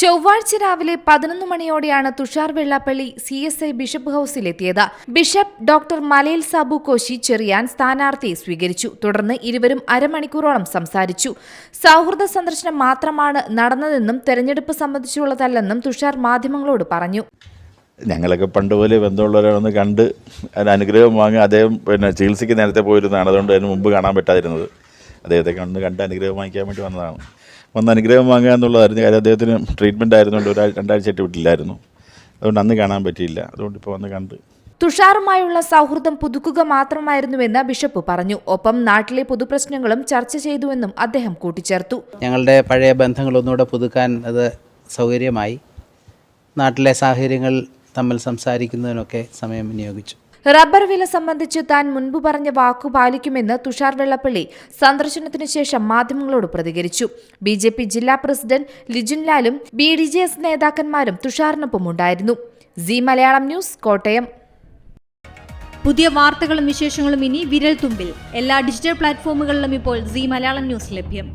ചൊവ്വാഴ്ച രാവിലെ പതിനൊന്ന് മണിയോടെയാണ് Thushar Vellappally C S I bishop ഹൌസിലെത്തിയത്. Bishop doctor Malayil Sabu Koshy Cherian സ്ഥാനാർത്ഥിയെ സ്വീകരിച്ചു. തുടർന്ന് ഇരുവരും അരമണിക്കൂറോളം സംസാരിച്ചു. സൗഹൃദ സന്ദർശനം മാത്രമാണ് നടന്നതെന്നും തെരഞ്ഞെടുപ്പ് സംബന്ധിച്ചുള്ളതല്ലെന്നും തുഷാർ മാധ്യമങ്ങളോട് പറഞ്ഞു. ഞങ്ങളൊക്കെ പണ്ട് പോലെ ബന്ധമുള്ളവരാണെന്ന് കണ്ട് അനുഗ്രഹം വാങ്ങി അദ്ദേഹം പിന്നെ ചികിത്സയ്ക്ക് നേരത്തെ പോയിരുന്നതാണ്. അതുകൊണ്ട് അതിന് മുമ്പ് കാണാൻ പറ്റാതിരുന്നത്. അദ്ദേഹത്തെ കണ്ട് കണ്ട് അനുഗ്രഹം വാങ്ങിക്കാൻ വേണ്ടി വന്നതാണ്. വന്ന് അനുഗ്രഹം വാങ്ങുക എന്നുള്ളതായിരുന്നു കാര്യം അദ്ദേഹത്തിന് ട്രീറ്റ്മെന്റ് ആയിരുന്നുകൊണ്ട് ഒരാഴ്ച രണ്ടാഴ്ചയായിട്ട് വിട്ടില്ലായിരുന്നു. അതുകൊണ്ട് അന്ന് കാണാൻ പറ്റിയില്ല. അതുകൊണ്ട് ഇപ്പോൾ വന്ന് കണ്ട്. തുഷാറുമായുള്ള സൗഹൃദം പുതുക്കുക മാത്രമായിരുന്നുവെന്ന് ബിഷപ്പ് പറഞ്ഞു. ഒപ്പം നാട്ടിലെ പൊതുപ്രശ്നങ്ങളും ചർച്ച ചെയ്തുവെന്നും അദ്ദേഹം കൂട്ടിച്ചേർത്തു. ഞങ്ങളുടെ പഴയ ബന്ധങ്ങൾ ഒന്നുകൂടെ പുതുക്കാൻ അത് സൗകര്യമായി. നാട്ടിലെ സാഹചര്യങ്ങൾ തമ്മിൽ സംസാരിക്കുന്നതിനൊക്കെ സമയം വിനിയോഗിച്ചു. റബ്ബർ വില സംബന്ധിച്ച് താൻ മുൻപ് പറഞ്ഞ വാക്കു പാലിക്കുമെന്ന് തുഷാർ വെള്ളപ്പള്ളി സന്ദർശനത്തിനു ശേഷം മാധ്യമങ്ങളോട് പ്രതികരിച്ചു. ബി ജെ പി ജില്ലാ പ്രസിഡന്റ് ലിജുൻ ലാലും ബി ഡി ജെ എസ് നേതാക്കന്മാരും തുഷാറിനൊപ്പം ഉണ്ടായിരുന്നു. C Malayalam news Kottayam. പുതിയ വാർത്തകളും വിശേഷങ്ങളും ഇനി വിരൽ തുമ്പിൽ എല്ലാ ഡിജിറ്റൽ പ്ലാറ്റ്ഫോമുകളിലും ഇപ്പോൾ സി മലയാളം ന്യൂസ് ലഭ്യം.